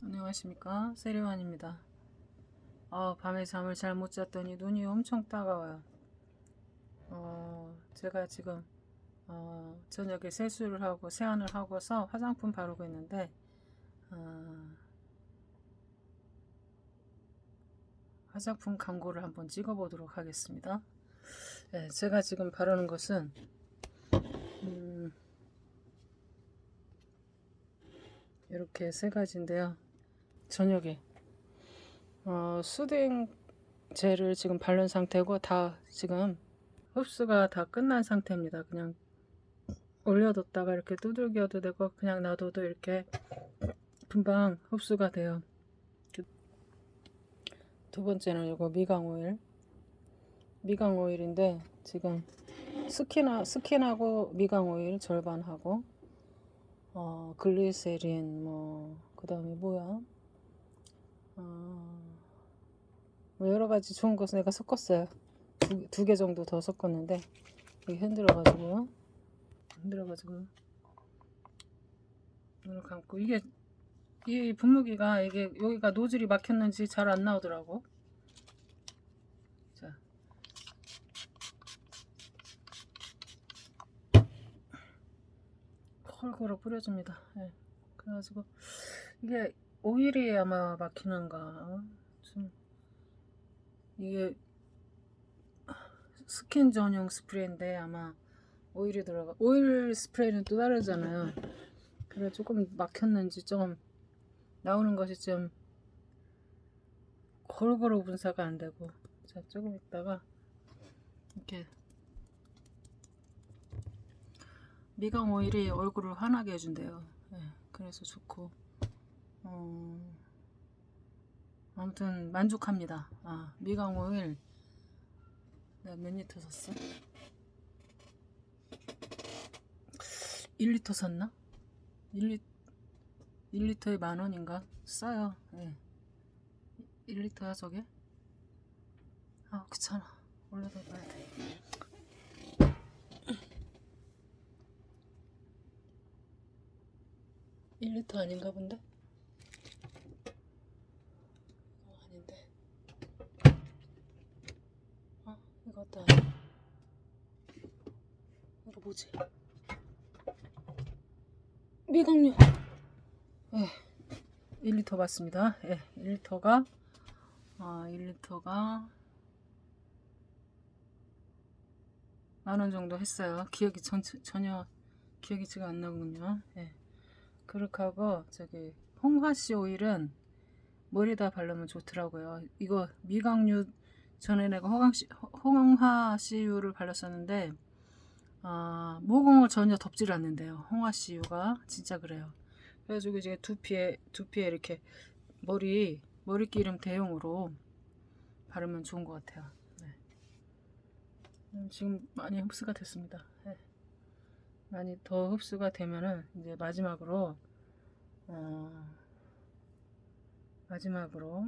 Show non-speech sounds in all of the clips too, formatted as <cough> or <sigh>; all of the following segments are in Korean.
안녕하십니까? 세리완입니다. 어, 밤에 잠을 잘 못 잤더니 눈이 엄청 따가워요. 어, 제가 지금 어, 저녁에 세수를 하고 세안을 하고서 화장품 바르고 있는데 어, 화장품 광고를 한번 찍어 보도록 하겠습니다. 네, 제가 지금 바르는 것은 음, 이렇게 세 가지인데요 저녁에 어, 수딩 젤을 지금 바른 상태고 다 지금 흡수가 다 끝난 상태입니다. 그냥 올려뒀다가 이렇게 두들겨도 되고 그냥 놔둬도 이렇게 금방 흡수가 돼요. 두 번째는 이거 미강 오일. 미강 오일인데 지금 스킨 스킨하고 미강 오일 절반하고 어, 글리세린 뭐 그다음에 뭐야? 어, 뭐 여러 가지 좋은 것을 내가 섞었어요. 두 개 정도 더 섞었는데 이게 흔들어가지고 흔들어가지고 눈을 감고 이게 이 분무기가 이게 여기가 노즐이 막혔는지 잘 안 나오더라고. 자. 콜고루 뿌려줍니다. 예. 그래가지고 이게 오일이 아마 막히는가? 좀 이게 스킨 전용 스프레이인데 아마 오일이 들어가 오일 스프레이는 또 다르잖아요. 그래 조금 막혔는지 좀 나오는 것이 좀 골고루 분사가 안 되고. 자 조금 있다가 이렇게 미강 오일이 얼굴을 환하게 해준대요. 예, 그래서 좋고 어, 아무튼 만족합니다. 아, 미강 오일 내가 몇 리터 샀어? 1리터 샀나? 1리 1리터에 만 원인가? 싸요. 예. 1리터야 저게? 아 귀찮아. 올려다 봐야 돼. 일리터 아닌가 본데? 이거 아닌데. 아, 이것도 아니야. 이거 뭐지? 미강류. 예. 1리터 맞습니다. 예. 1리터가 아, 1리터가 만원 정도 했어요. 기억이 전, 전혀 기억이 지금 안 나군요. 예. 그렇게 하고 저기 홍화씨 오일은 머리다 바르면 좋더라고요. 이거 미강류 전에 내가 홍화씨, 홍화씨유를 발랐었는데 아, 모공을 전혀 덮질 않는데요. 홍화씨유가 진짜 그래요. 그래가지고 이제 두피에 두피에 이렇게 머리 머리기름 대용으로 바르면 좋은 것 같아요. 네. 음, 지금 많이 흡수가 됐습니다. 네. 많이 더 흡수가 되면은 이제 마지막으로 어, 마지막으로.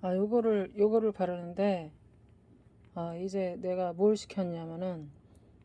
아 요거를 요거를 바르는데 아 이제 내가 뭘 시켰냐면은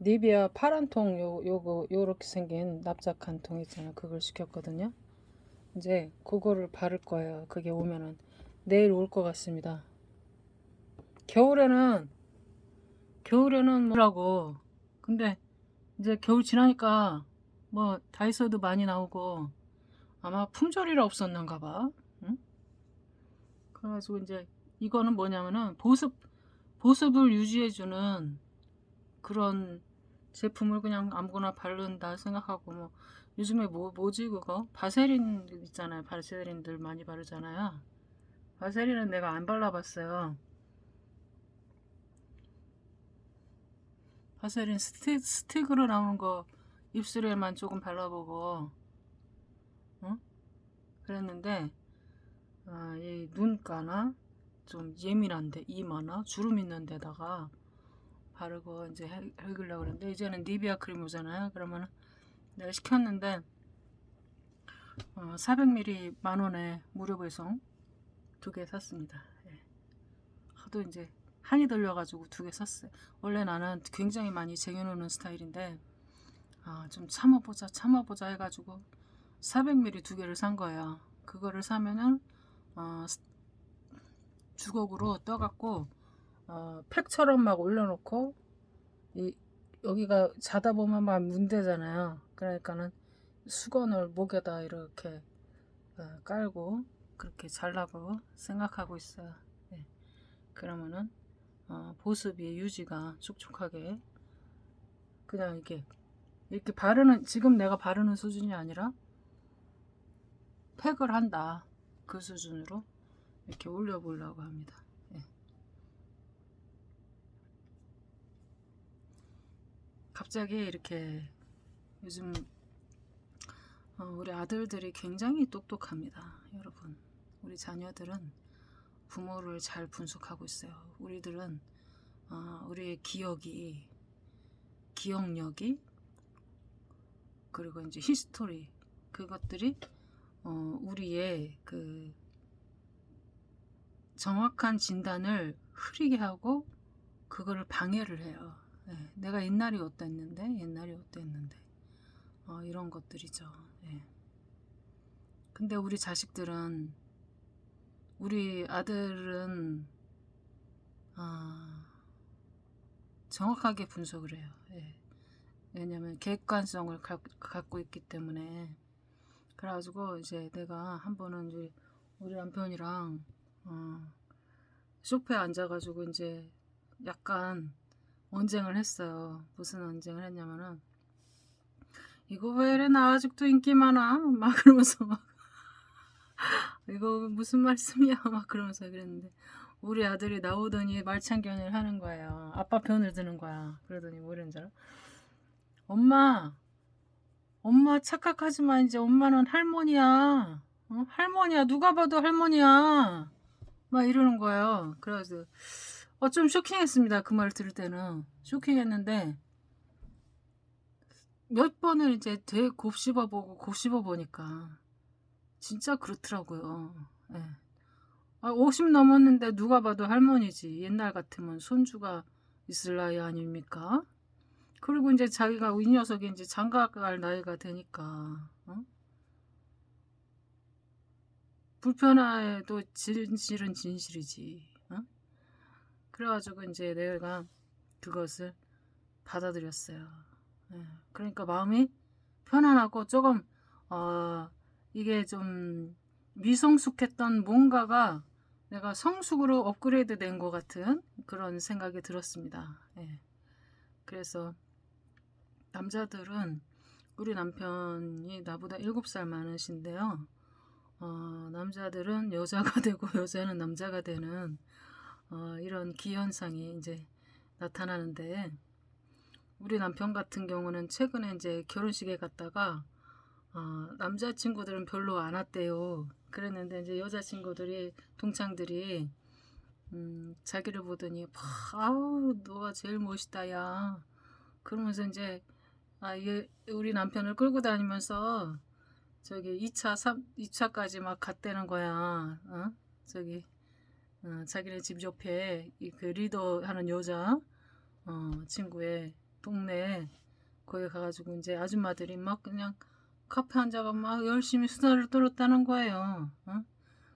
니비아 파란 통 요 요거 요렇게 생긴 납작한 통 있잖아. 그걸 시켰거든요. 이제 그거를 바를 거예요. 그게 오면은. 내일 올 것 같습니다. 겨울에는 겨울에는 뭐라고. 근데 이제 겨울 지나니까 뭐 다이소도 많이 나오고 아마 품절이라 없었는가 봐. 응? 그래가지고 이제 이거는 뭐냐면은 보습 보습을 유지해주는 그런 제품을 그냥 아무거나 바른다 생각하고 뭐 요즘에 뭐 뭐지 그거? 바세린 있잖아요. 바세린들 많이 바르잖아요. 바세린은 내가 안 발라봤어요. 바세린 스틱, 스틱으로 나오는 거 입술에만 조금 발라보고 어? 그랬는데 아, 이 눈가나 좀 예민한데 이마나 주름 있는 데다가 바르고 이제 해- 해결려고 그랬는데 이제는 니비아 크림 오잖아요 그러면 내가 시켰는데 어, 400ml 만원에 무료 배송 두 개 샀습니다 예. 하도 이제 한이 들려가지고 두 개 샀어요 원래 나는 굉장히 많이 쟁여놓는 스타일인데 아, 좀 참아보자, 참아보자 해가지고 400ml 두 개를 산 거예요. 그거를 사면은 어, 스- 주걱으로 떠갖고 어, 팩처럼 막 올려놓고 이 여기가 자다 보면 막 문대잖아요. 그러니까는 수건을 목에다 이렇게 어, 깔고 그렇게 잘라고 생각하고 있어요. 네. 그러면은 어, 보습이 유지가 촉촉하게 그냥 이렇게 이렇게 바르는 지금 내가 바르는 수준이 아니라 팩을 한다 그 수준으로 이렇게 올려 보려고 합니다. 예. 갑자기 이렇게 요즘 어, 우리 아들들이 굉장히 똑똑합니다, 여러분. 우리 자녀들은 부모를 잘 분석하고 있어요. 우리들은 어, 우리의 기억이 기억력이 그리고 이제 히스토리 그것들이 어, 우리의 그 정확한 진단을 흐리게 하고 그거를 방해를 해요. 예, 내가 옛날이 어땠는데 옛날이 어땠는데 어, 이런 것들이죠. 예. 근데 우리 자식들은 우리 아들은 아, 정확하게 분석을 해요. 예. 왜냐면 객관성을 가, 갖고 있기 때문에 그래가지고 이제 내가 한 번은 이제 우리 남편이랑 어, 소파에 앉아가지고 이제 약간 언쟁을 했어요. 무슨 언쟁을 했냐면은 이거 왜 이래 나 아직도 인기 많아 <laughs> 막 그러면서 막 <laughs> 이거 무슨 말씀이야 <laughs> 막 그러면서 그랬는데 우리 아들이 나오더니 말창견을 하는 거예요. 아빠 편을 드는 거야. 그러더니 뭐랬는 줄 알아? 엄마 엄마 착각하지만 이제 엄마는 할머니야. 어? 할머니야. 누가 봐도 할머니야. 막 이러는 거예요. 그래서 어, 좀 쇼킹했습니다. 그 말 들을 때는 쇼킹했는데 몇 번을 이제 되 곱씹어 보고 곱씹어 보니까 진짜 그렇더라고요. 예. 아, 50 넘었는데 누가 봐도 할머니지. 옛날 같으면 손주가 있을 나이 아닙니까? 그리고 이제 자기가 이 녀석이 이제 장가 갈 나이가 되니까 어? 불편해도 진실은 진실이지. 어? 그래가지고 이제 내가 그것을 받아들였어요. 예, 그러니까 마음이 편안하고 조금 어, 이게 좀 미성숙했던 뭔가가 내가 성숙으로 업그레이드 된 것 같은 그런 생각이 들었습니다. 예. 그래서 남자들은 우리 남편이 나보다 7살 많으신데요. 어, 남자들은 여자가 <laughs> 되고 여자는 남자가 되는 어, 이런 기현상이 이제 나타나는데 우리 남편 같은 경우는 최근에 이제 결혼식에 갔다가 어, 남자친구들은 별로 안 왔대요. 그랬는데 이제 여자친구들이 동창들이 음, 자기를 보더니 파, 아우 너가 제일 멋있다 야 그러면서 이제 아, 얘, 우리 남편을 끌고 다니면서 저기 2차, 3, 2차까지 막 갔다는 거야. 어? 저기 어, 자기네 집 옆에 이 그 리더 하는 여자 어, 친구의 동네 거기 가가지고 이제 아줌마들이 막 그냥 카페 앉아가 막 열심히 수다를 떨었다는 거예요. 어?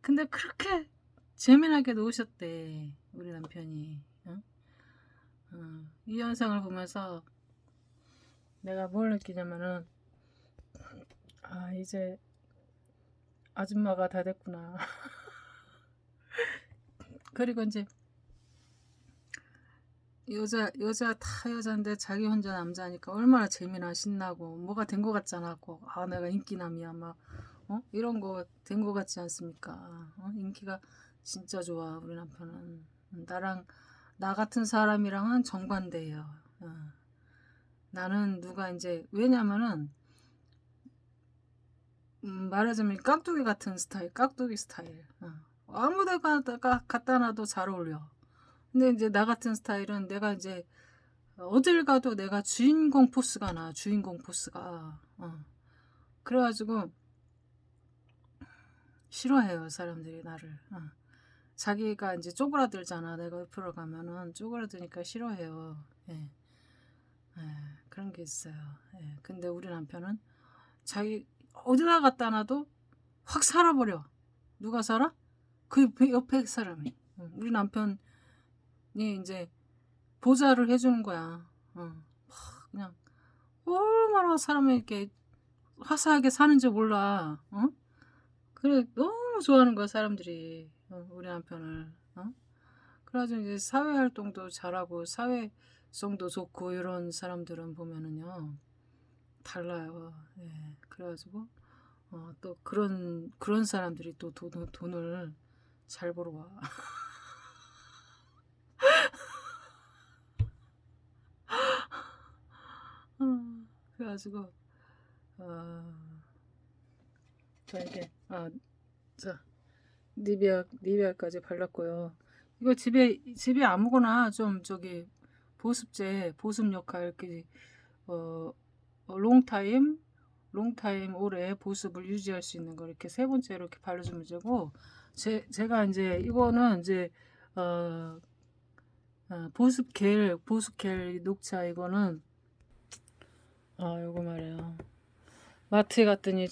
근데 그렇게 재미나게 노셨대 우리 남편이. 어? 어, 이 영상을 보면서 내가 뭘 느끼냐면은 아 이제 아줌마가 다 됐구나. <laughs> 그리고 이제 여자 여자 다 여자인데 자기 혼자 남자니까 얼마나 재미나 신나고 뭐가 된 것 같잖아. 꼭. 아 내가 인기남이야 막 어? 이런 거 된 것 같지 않습니까? 어? 인기가 진짜 좋아 우리 남편은 나랑 나 같은 사람이랑은 정반대예요. 어. 나는 누가 이제 왜냐면은 음, 말하자면 깍두기 같은 스타일, 깍두기 스타일. 어. 아무데가 갖다 놔도 잘 어울려. 근데 이제 나 같은 스타일은 내가 이제 어딜 가도 내가 주인공 포스가 나, 주인공 포스가. 어. 그래가지고 싫어해요, 사람들이 나를. 어. 자기가 이제 쪼그라들잖아. 내가 옆으로 가면은 쪼그라드니까 싫어해요. 예. 예, 그런 게 있어요. 예, 근데 우리 남편은 자기 어디다 갖다 놔도 확 살아버려. 누가 살아? 그 옆에, 사람이. 응, 우리 남편이 이제 보좌를 해주는 거야. 응. 하, 그냥 얼마나 사람에게 화사하게 사는지 몰라. 어? 그래 너무 좋아하는 거야 사람들이 어, 우리 남편을. 어? 그래가지고 이제 사회 활동도 잘하고 사회 성도 좋고 이런 사람들은 보면은요 달라요. 예. 그래가지고 어, 또 그런 그런 사람들이 또 돈, 돈을 잘 벌어와. 어, <laughs> 그래가지고 어, 자 이게 아, 자 니비아 니비아까지 발랐고요. 이거 집에 집에 아무거나 좀 저기 보습제 보습 역할 이렇게 어, 어 롱타임 롱타임 오래 보습을 유지할 수 있는 거 이렇게 세 번째 이렇게 발라주면 되고 제 제가 이제 이거는 이제 어, 어 보습 겔 보습 겔 녹차 이거는 아 요거 말이에요. 마트에 갔더니